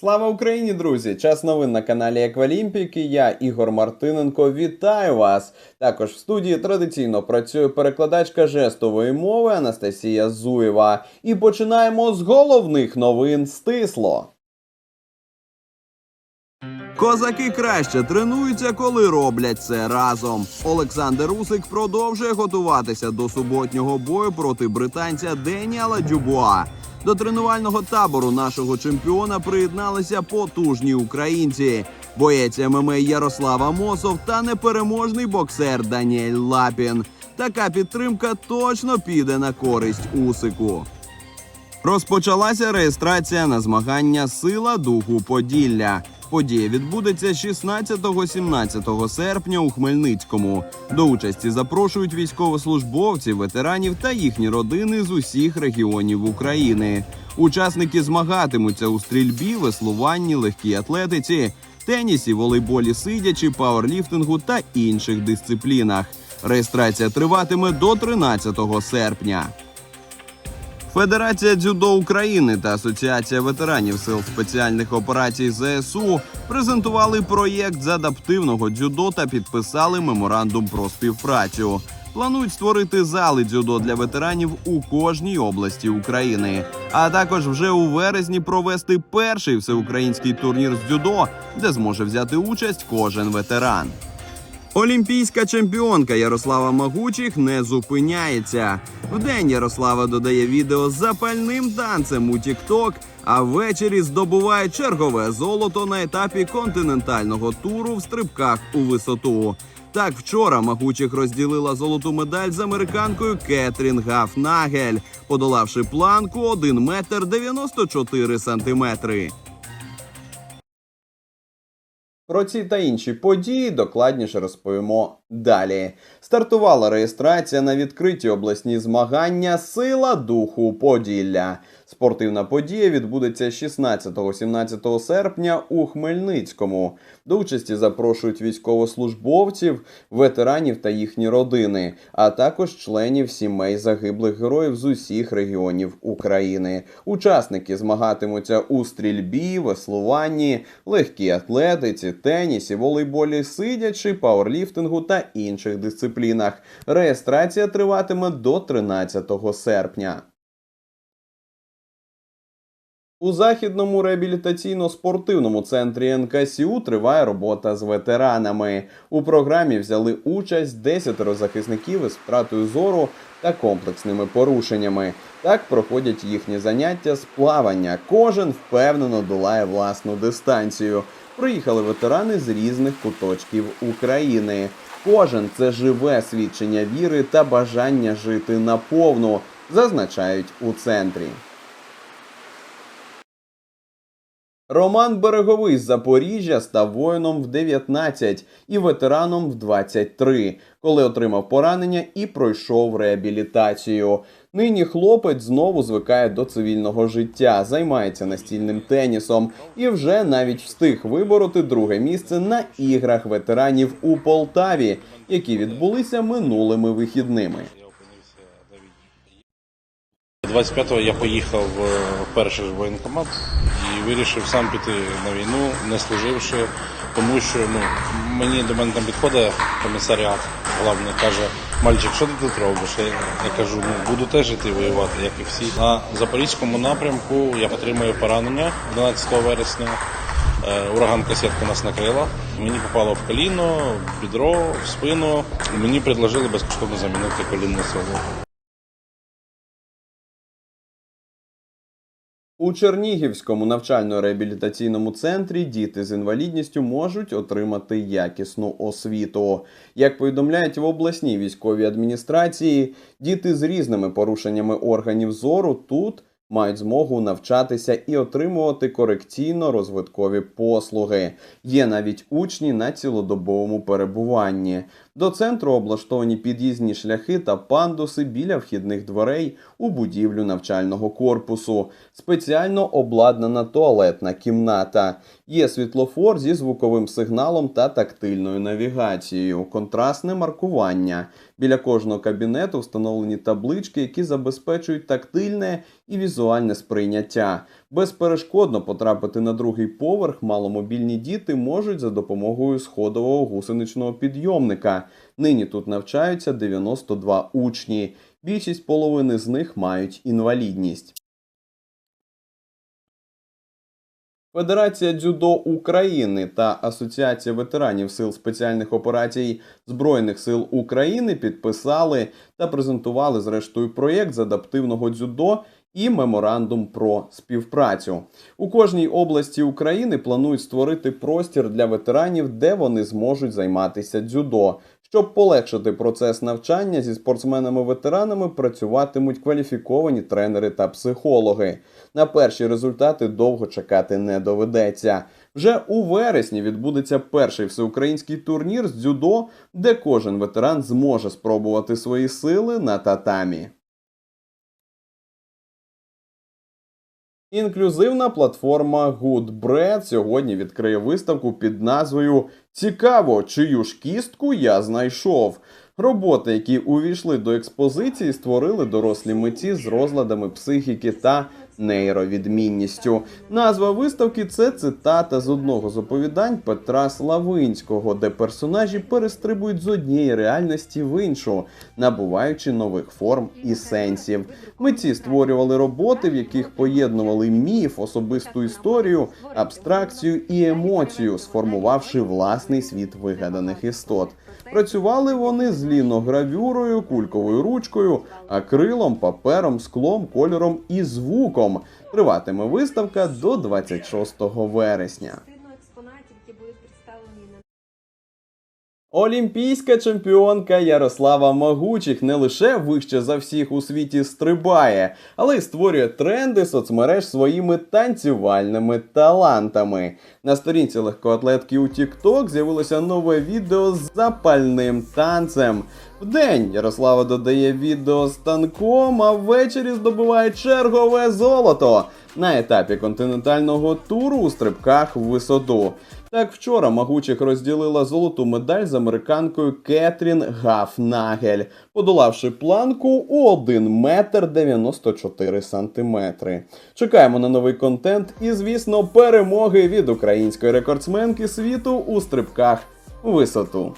Слава Україні, друзі! Час новин на каналі Еквалімпіки. Я Ігор Мартиненко. Вітаю вас! Також в студії традиційно працює перекладачка жестової мови Анастасія Зуєва. І починаємо з головних новин стисло. Козаки краще тренуються, коли роблять це разом. Олександр Усик продовжує готуватися до суботнього бою проти британця Деніала Дюбуа. До тренувального табору нашого чемпіона приєдналися потужні українці. Боєць ММА Ярослава Мосов та непереможний боксер Даніель Лапін. Така підтримка точно піде на користь Усику. Розпочалася реєстрація на змагання Сила духу Поділля. Подія відбудеться 16-17 серпня у Хмельницькому. До участі запрошують військовослужбовців, ветеранів та їхні родини з усіх регіонів України. Учасники змагатимуться у стрільбі, веслуванні, легкій атлетиці, тенісі, волейболі сидячі, пауерліфтингу та інших дисциплінах. Реєстрація триватиме до 13 серпня. Федерація дзюдо України та Асоціація ветеранів сил спеціальних операцій ЗСУ презентували проєкт з адаптивного дзюдо та підписали меморандум про співпрацю. Планують створити зали дзюдо для ветеранів у кожній області України, а також вже у вересні провести перший всеукраїнський турнір з дзюдо, де зможе взяти участь кожен ветеран. Олімпійська чемпіонка Ярослава Магучих не зупиняється. Вдень Ярослава додає відео з запальним танцем у TikTok, а ввечері здобуває чергове золото на етапі континентального туру в стрибках у висоту. Так, вчора Магучих розділила золоту медаль з американкою Кетрін Гафнагель, подолавши планку 1 метр 94 сантиметри. Про ці та інші події докладніше розповімо далі. Стартувала реєстрація на відкриті обласні змагання Сила духу Поділля. Спортивна подія відбудеться 16-17 серпня у Хмельницькому. До участі запрошують військовослужбовців, ветеранів та їхні родини, а також членів сімей загиблих героїв з усіх регіонів України. Учасники змагатимуться у стрільбі, веслуванні, легкій атлетиці, тенісі, волейболі сидячи, пауерліфтингу та інших дисциплінах. Реєстрація триватиме до 13 серпня. У західному реабілітаційно-спортивному центрі НКСЮ триває робота з ветеранами. У програмі взяли участь 10 захисників із втратою зору та комплексними порушеннями. Так проходять їхні заняття з плавання. Кожен впевнено долає власну дистанцію. Приїхали ветерани з різних куточків України. Кожен це живе свідчення віри та бажання жити наповну, зазначають у центрі. Роман Береговий з Запоріжжя став воїном в 19 і ветераном в 23, коли отримав поранення і пройшов реабілітацію. Нині хлопець знову звикає до цивільного життя, займається настільним тенісом і вже навіть встиг вибороти друге місце на іграх ветеранів у Полтаві, які відбулися минулими вихідними. 25-го я поїхав в перший воєнкомат і вирішив сам піти на війну, не служивши, тому що ну, мені до мене там підходить комісаріат, головний каже, мальчик, що ти тут робиш? Я, я кажу, ну буду теж іти воювати, як і всі. На запорізькому напрямку я отримую поранення 11 вересня. Е, Ураган касетку нас накрила. Мені попало в коліно, в бідро, в спину. Мені предложили безкоштовно замінити колінну силу. У Чернігівському навчально-реабілітаційному центрі діти з інвалідністю можуть отримати якісну освіту. Як повідомляють в обласній військовій адміністрації, діти з різними порушеннями органів зору тут мають змогу навчатися і отримувати корекційно-розвиткові послуги. Є навіть учні на цілодобовому перебуванні. До центру облаштовані під'їзні шляхи та пандуси біля вхідних дверей у будівлю навчального корпусу, спеціально обладнана туалетна кімната. Є світлофор зі звуковим сигналом та тактильною навігацією, контрастне маркування. Біля кожного кабінету встановлені таблички, які забезпечують тактильне і візуальне сприйняття. Безперешкодно потрапити на другий поверх маломобільні діти можуть за допомогою сходового гусеничного підйомника. Нині тут навчаються 92 учні. Більшість половини з них мають інвалідність. Федерація дзюдо України та Асоціація ветеранів сил спеціальних операцій Збройних сил України підписали та презентували зрештою проєкт з адаптивного дзюдо і меморандум про співпрацю. У кожній області України планують створити простір для ветеранів, де вони зможуть займатися дзюдо. Щоб полегшити процес навчання зі спортсменами-ветеранами працюватимуть кваліфіковані тренери та психологи. На перші результати довго чекати не доведеться. Вже у вересні відбудеться перший всеукраїнський турнір з дзюдо, де кожен ветеран зможе спробувати свої сили на татамі. Інклюзивна платформа Goodbread сьогодні відкриє виставку під назвою Цікаво, чию ж кістку я знайшов. Роботи, які увійшли до експозиції, створили дорослі митці з розладами психіки та нейровідмінністю. Назва виставки це цитата з одного з оповідань Петра Славинського, де персонажі перестрибують з однієї реальності в іншу, набуваючи нових форм і сенсів. Митці створювали роботи, в яких поєднували міф, особисту історію, абстракцію і емоцію, сформувавши власний світ вигаданих істот. Працювали вони з ліногравюрою, кульковою ручкою, акрилом, папером, склом, кольором і звуком. Триватиме виставка до 26 вересня. Олімпійська чемпіонка Ярослава Магучих не лише вище за всіх у світі стрибає, але й створює тренди соцмереж своїми танцювальними талантами. На сторінці легкоатлетки у TikTok з'явилося нове відео з запальним танцем. Вдень Ярослава додає відео з танком, а ввечері здобуває чергове золото на етапі континентального туру у стрибках в висоту. Так вчора Магучих розділила золоту медаль з американкою Кетрін Гафнагель, подолавши планку у 1 метр 94 сантиметри. Чекаємо на новий контент і, звісно, перемоги від української рекордсменки світу у стрибках в висоту.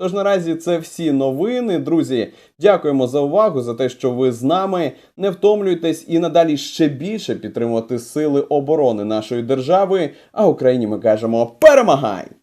Тож наразі це всі новини, друзі. Дякуємо за увагу, за те, що ви з нами. Не втомлюйтесь і надалі ще більше підтримувати сили оборони нашої держави. А Україні ми кажемо перемагай!